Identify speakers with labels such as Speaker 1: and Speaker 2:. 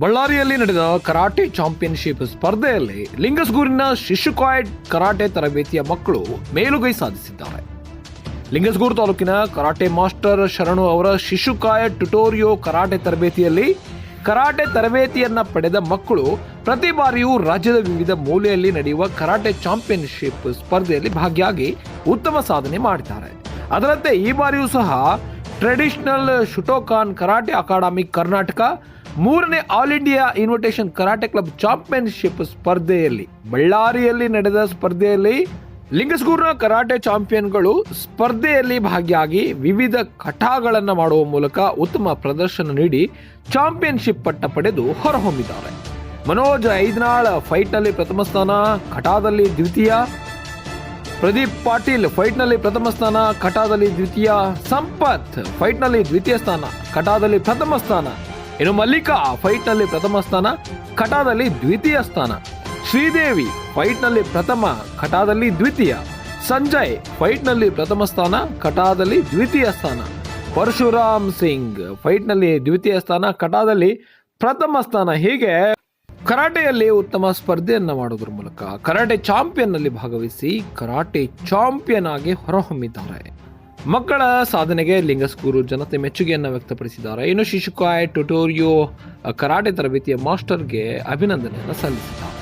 Speaker 1: ಬಳ್ಳಾರಿಯಲ್ಲಿ ನಡೆದ karate championship ಸ್ಪರ್ಧೆಯಲ್ಲಿ ಲಿಂಗಸ್ಗೂರಿನ ಶಿಶುಕಾಯ್ಡ್ ಕರಾಟೆ ತರಬೇತಿಯ ಮಕ್ಕಳು ಮೇಲುಗೈ ಸಾಧಿಸಿದ್ದಾರೆ. ಲಿಂಗಸ್ಗೂರು ತಾಲೂಕಿನ ಕರಾಟೆ ಮಾಸ್ಟರ್ ಶರಣು ಅವರ ಶಿಶುಕಾಯ್ ಟ್ಯುಟೋರಿಯೋ ಕರಾಟೆ ತರಬೇತಿಯಲ್ಲಿ ಕರಾಟೆ ತರಬೇತಿಯನ್ನ ಪಡೆದ ಮಕ್ಕಳು ಪ್ರತಿ ಬಾರಿಯೂ ರಾಜ್ಯದ ವಿವಿಧ ಮೂಲೆಯಲ್ಲಿ ನಡೆಯುವ ಕರಾಟೆ ಚಾಂಪಿಯನ್ಶಿಪ್ ಸ್ಪರ್ಧೆಯಲ್ಲಿ ಭಾಗಿಯಾಗಿ ಉತ್ತಮ ಸಾಧನೆ ಮಾಡಿದ್ದಾರೆ. ಅದರಂತೆ ಈ ಬಾರಿಯೂ ಸಹ traditional Shotokan karate academy Karnataka ಮೂರನೇ all India invitation karate club championship ಸ್ಪರ್ಧೆಯಲ್ಲಿ, ಬಳ್ಳಾರಿಯಲ್ಲಿ ನಡೆದ ಸ್ಪರ್ಧೆಯಲ್ಲಿ ಲಿಂಗಸ್ಗೂರ್ನ ಕರಾಟೆ ಚಾಂಪಿಯನ್ಗಳು ಸ್ಪರ್ಧೆಯಲ್ಲಿ ಭಾಗಿಯಾಗಿ ವಿವಿಧ ಕಟಾಗಳನ್ನು ಮಾಡುವ ಮೂಲಕ ಉತ್ತಮ ಪ್ರದರ್ಶನ ನೀಡಿ ಚಾಂಪಿಯನ್ಶಿಪ್ ಪಟ್ಟ ಪಡೆದು ಹೊರಹೊಮ್ಮಿದ್ದಾರೆ. ಮನೋಜ್ ಐದ್ನಾಳ್ ಫೈಟ್ನಲ್ಲಿ ಪ್ರಥಮ ಸ್ಥಾನ, ಕಟಾದಲ್ಲಿ ದ್ವಿತೀಯ. ಪ್ರದೀಪ್ ಪಾಟೀಲ್ ಫೈಟ್ನಲ್ಲಿ ಪ್ರಥಮ ಸ್ಥಾನ, ಕಟಾದಲ್ಲಿ ದ್ವಿತೀಯ. ಸಂಪತ್ ಫೈಟ್ನಲ್ಲಿ ದ್ವಿತೀಯ ಸ್ಥಾನ, ಕಟಾದಲ್ಲಿ ಪ್ರಥಮ ಸ್ಥಾನ. ಇನ್ನು ಮಲ್ಲಿಕಾ ಫೈಟ್ನಲ್ಲಿ ಪ್ರಥಮ ಸ್ಥಾನ ಕಟಾದಲ್ಲಿ ದ್ವಿತೀಯ ಸ್ಥಾನ. ಶ್ರೀದೇವಿ ಫೈಟ್ನಲ್ಲಿ ಪ್ರಥಮ ಕಟಾದಲ್ಲಿ ದ್ವಿತೀಯ. ಸಂಜಯ್ ಫೈಟ್ನಲ್ಲಿ ಪ್ರಥಮ ಸ್ಥಾನ ಕಟಾದಲ್ಲಿ ದ್ವಿತೀಯ ಸ್ಥಾನ. ಪರಶುರಾಮ್ ಸಿಂಗ್ ಫೈಟ್ನಲ್ಲಿ ದ್ವಿತೀಯ ಸ್ಥಾನ ಕಟಾದಲ್ಲಿ ಪ್ರಥಮ ಸ್ಥಾನ. ಹೀಗೆ ಕರಾಟೆಯಲ್ಲಿ ಉತ್ತಮ ಸ್ಪರ್ಧೆಯನ್ನು ಮಾಡೋದ್ರ ಮೂಲಕ ಕರಾಟೆ ಚಾಂಪಿಯನ್ನಲ್ಲಿ ಭಾಗವಹಿಸಿ ಕರಾಟೆ ಚಾಂಪಿಯನ್ ಆಗಿ ಹೊರಹೊಮ್ಮಿದ್ದಾರೆ. ಮಕ್ಕಳ ಸಾಧನೆಗೆ ಲಿಂಗಸ್ಕೂರು ಜನತೆ ಮೆಚ್ಚುಗೆಯನ್ನು ವ್ಯಕ್ತಪಡಿಸಿದ್ದಾರೆ. ಇನ್ನು ಶಿಶುಕಾಯ್ ಟುಟೋರಿಯೋ ಕರಾಟೆ ತರಬೇತಿಯ ಮಾಸ್ಟರ್ಗೆ ಅಭಿನಂದನೆಯನ್ನು ಸಲ್ಲಿಸಿದ್ದಾರೆ.